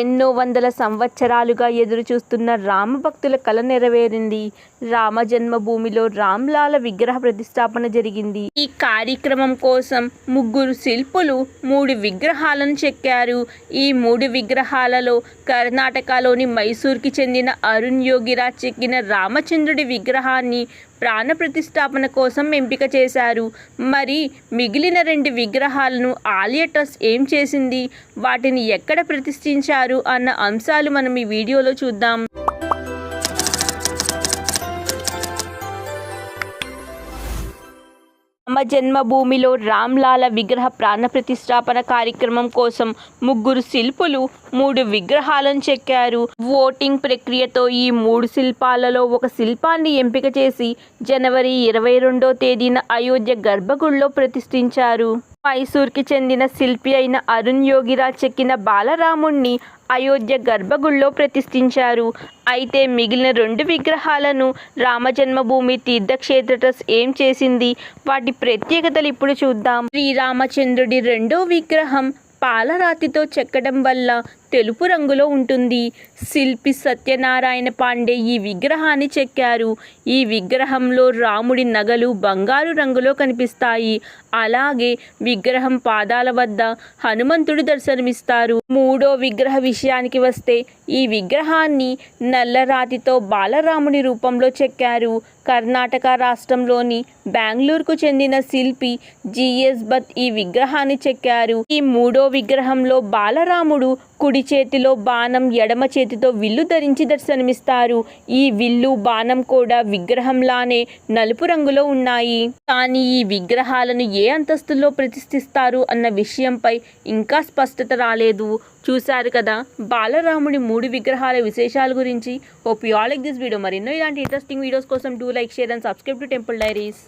ఎన్నో వందల సంవత్సరాలుగా ఎదురుచూస్తున్న రామభక్తుల కల నెరవేరింది. రామ జన్మభూమిలో రామ్లాల విగ్రహ ప్రతిష్టాపన జరిగింది. ఈ కార్యక్రమం కోసం ముగ్గురు శిల్పులు మూడు విగ్రహాలను చెక్కారు. ఈ మూడు విగ్రహాలలో కర్ణాటకలోని మైసూర్కి చెందిన అరుణ్ యోగిరాజ్ చెక్కిన రామచంద్రుడి విగ్రహాన్ని ప్రాణ ప్రతిష్టాపన కోసం ఎంపిక చేశారు. మరి మిగిలిన రెండు విగ్రహాలను ఆలయ ట్రస్ట్ ఏం చేసింది? వాటిని ఎక్కడ ప్రతిష్ఠించారు? అన్న అంశాలు మనం ఈ వీడియోలో చూద్దాం. రామ జన్మభూమిలో రామ్లాల విగ్రహ ప్రాణ ప్రతిష్టాపన కార్యక్రమం కోసం ముగ్గురు శిల్పులు మూడు విగ్రహాలను చెక్కారు. ఓటింగ్ ప్రక్రియతో ఈ మూడు శిల్పాలలో ఒక శిల్పాన్ని ఎంపిక చేసి జనవరి ఇరవై రెండో తేదీన అయోధ్య గర్భగుడిలో ప్రతిష్ఠించారు. మైసూర్కి చెందిన శిల్పి అయిన అరుణ్ యోగిరాజ్ చెక్కిన బాలరాముణ్ణి అయోధ్య గర్భగుడిలో ప్రతిష్ఠించారు. అయితే మిగిలిన రెండు విగ్రహాలను రామజన్మభూమి తీర్థక్షేత్ర ట్రస్ట్ ఏం చేసింది? వాటి ప్రత్యేకతలు ఇప్పుడు చూద్దాం. శ్రీరామచంద్రుడి రెండో విగ్రహం పాలరాతితో చెక్కడం వల్ల తెలుపు రంగులో ఉంటుంది. శిల్పి సత్యనారాయణ పాండే ఈ విగ్రహాన్ని చెక్కారు. ఈ విగ్రహంలో రాముడి నగలు బంగారు రంగులో కనిపిస్తాయి. అలాగే విగ్రహం పాదాల వద్ద హనుమంతుడు దర్శనమిస్తారు. మూడో విగ్రహ విషయానికి వస్తే ఈ విగ్రహాన్ని నల్లరాతితో బాలరాముడి రూపంలో చెక్కారు. కర్ణాటక రాష్ట్రంలోని బెంగళూరుకు చెందిన శిల్పి జిఎస్ భట్ ఈ విగ్రహాన్ని చెక్కారు. ఈ మూడో విగ్రహంలో బాలరాముడు కుడి చేతిలో బాణం ఎడమ చేతితో విల్లు ధరించి దర్శనమిస్తారు. ఈ విల్లు బాణం కూడా విగ్రహంలానే నలుపు రంగులో ఉన్నాయి. కానీ ఈ విగ్రహాలను ఏ అంతస్తులో ప్రతిష్ఠిస్తారు అన్న విషయంపై ఇంకా స్పష్టత రాలేదు. చూశారు కదా బాలరాముడి మూడు విగ్రహాల విశేషాల గురించి. Hope you all like this video మరెన్నో ఇలాంటి ఇంట్రెస్టింగ్ వీడియోస్ కోసం do like share and subscribe to temple diaries